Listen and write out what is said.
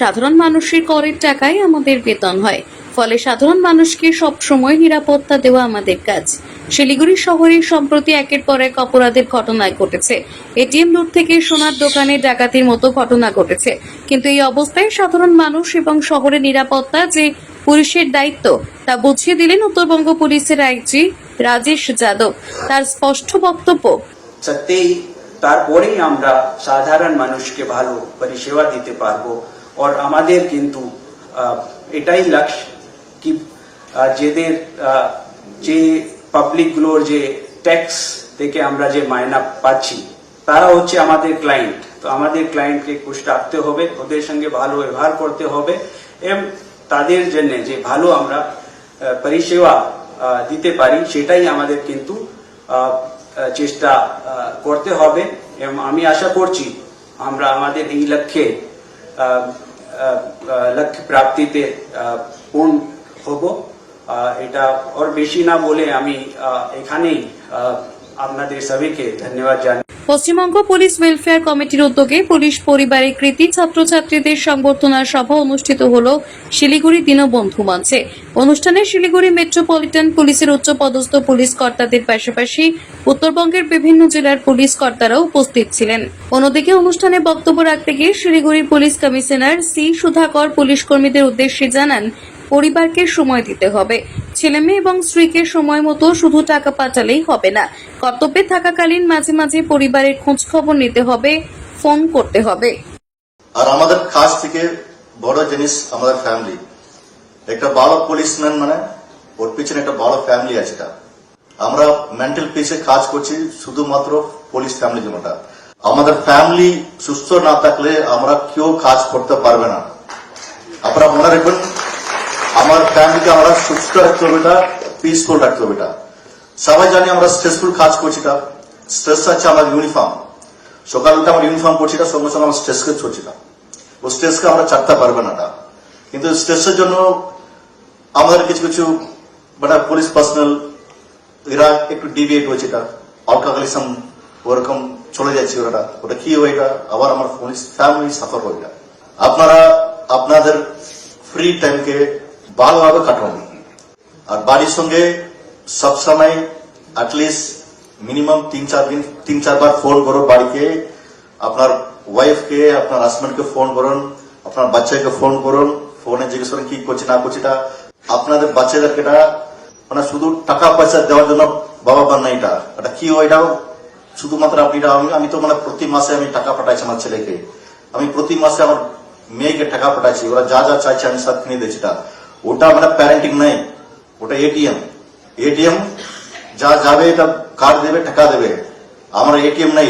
সাধারণ মানুষের করের টাকায় আমাদের বেতন হয়। ফলে সাধারণ মানুষকে সব সময় নিরাপত্তা দেওয়া আমাদের কাজ। শিলিগুড়ি শহরে সম্প্রতি একের পর এক অপরাধের ঘটনা ঘটেছে। এটিএম লুট থেকে সোনার দোকানে ডাকাতির মতো ঘটনা ঘটেছে। কিন্তু এই অবস্থায় সাধারণ মানুষ এবং শহরের নিরাপত্তা যে পুলিশের দায়িত্ব, তা বুঝিয়ে দিলেন উত্তরবঙ্গ পুলিশের আইজি রাজেশ যাদব। তার স্পষ্ট বক্তব্য, সত্যিই তারপরেই আমরা সাধারণ মানুষকে ভালো পরিষেবা দিতে পারব। আর আমাদের কিন্তু এটাই লক্ষ্য কি যেদের যে পাবলিকগুলোর যে ট্যাক্স থেকে আমরা যে মায়না পাচ্ছি, তারা হচ্ছে আমাদের ক্লায়েন্ট তো আমাদের ক্লায়েন্টকে খুশ রাখতে হবে, ওদের সঙ্গে ভালো ব্যবহার করতে হবে, এবং তাদের জন্য যে ভালো আমরা পরিষেবা দিতে পারি, সেটাই আমাদের কিন্তু চেষ্টা করতে হবে। এবং আমি আশা করছি, আমরা আমাদের এই লক্ষ্যে লক্ষ্য প্রাপ্তিতে পূর্ণ হব। এটা ওর বেশি না বলে আমি এখানেই আপনাদের সবাইকে ধন্যবাদ জানাই। পশ্চিমবঙ্গ পুলিশ ওয়েলফেয়ার কমিটির উদ্যোগে পুলিশ পরিবারের কৃতি ছাত্রছাত্রীদের সংবর্ধনা সভা অনুষ্ঠিত হল শিলিগুড়ি দীনবন্ধু মঞ্চে। অনুষ্ঠানে শিলিগুড়ি মেট্রোপলিটন পুলিশের উচ্চ পদস্থ পুলিশ কর্তাদের পাশাপাশি উত্তরবঙ্গের বিভিন্ন জেলার পুলিশ কর্তারাও উপস্থিত ছিলেন। অন্যদিকে অনুষ্ঠানে বক্তব্য রাখতে গিয়ে শিলিগুড়ির police commissioner C Sudhakar police কর্মীদের উদ্দেশ্যে জানান পরিবারকে সময় দিতে হবে। ছেলে মেয়ে এবং স্ত্রীকে সময় মতো শুধু টাকা পাঠালেই হবে না। কর্তব্যে থাকাকালীন মাঝে মাঝে পরিবারের খোঁজ খবর নিতে হবে, ফোন করতে হবে। আর আমাদের কাজ থেকে বড় জিনিস আমাদের ফ্যামিলি একটা বড় পুলিশম্যান মানে ওর পিছনে একটা বড় ফ্যামিলি আছে আমরা মেন্টাল পিসে কাজ করছি শুধুমাত্র পুলিশ ফ্যামিলি জন্যটা আমাদের ফ্যামিলি সুস্থ না থাকলে আমরা কেউ কাজ করতে পারবে না। আপনারা মনে রাখবেন আমার ফ্যামিলিকে আমরা সুস্থ রাখতে হবে এটা পিসফুল রাখতে হবে এটা। সবাই জানি আমরা স্ট্রেসফুল কাজ করছি এটা। স্ট্রেস আছে আমার ইউনিফর্ম সকাল উঠে আমার ইউনিফর্ম করছি এটা, সঙ্গে সঙ্গে আমার স্ট্রেসকে চলছি না ও স্ট্রেসকে আমরা চাটতে পারবে না এটা। কিন্তু স্ট্রেসের জন্য আমাদের কিছু কিছু মানে পুলিশ পার্সোনাল এরা একটু ডিভিয়েট হয়েছে এটা। অল্কালিজম ওরকম চলে যাচ্ছে ওটা ওটা কি হয় এটা? আবার আমার পুলিশ ফ্যামিলি সাফার হয় এটা। আপনারা আপনাদের ফ্রি টাইমকে ভালোভাবে কাটান। আর বাড়ির সঙ্গে সবসময় অ্যাটলিস্ট মিনিমাম তিন চার দিন, তিন চারবার ফোন করো বাড়িকে। আপনার ওয়াইফকে আপনার হাজব্যান্ডকে ফোন করুন, আপনার বাচ্চাকে ফোন করুন ফোনে জিজ্ঞেস করেন কি করছে, না করছে আপনাদের বাচ্চাদেরকে মানে শুধু টাকা পয়সা দেওয়ার জন্য বাবা মা না এটা এটা কি হয় এটাও? শুধুমাত্র আপনি এটা আমি তো মানে প্রতি মাসে আমি টাকা পাঠাইছি আমার ছেলেকে। আমি প্রতি মাসে আমার মেয়েকে টাকা পাঠাইছি, ওরা যা যা চাইছে আমি সব কিনে দিচ্ছি এটা ওটা মানে প্যারেন্টিং নাই, ওটা এটিএম এটিএম যা যাবে এটা কার্ড দেবে, টাকা দেবে। আমার এটিএম নাই।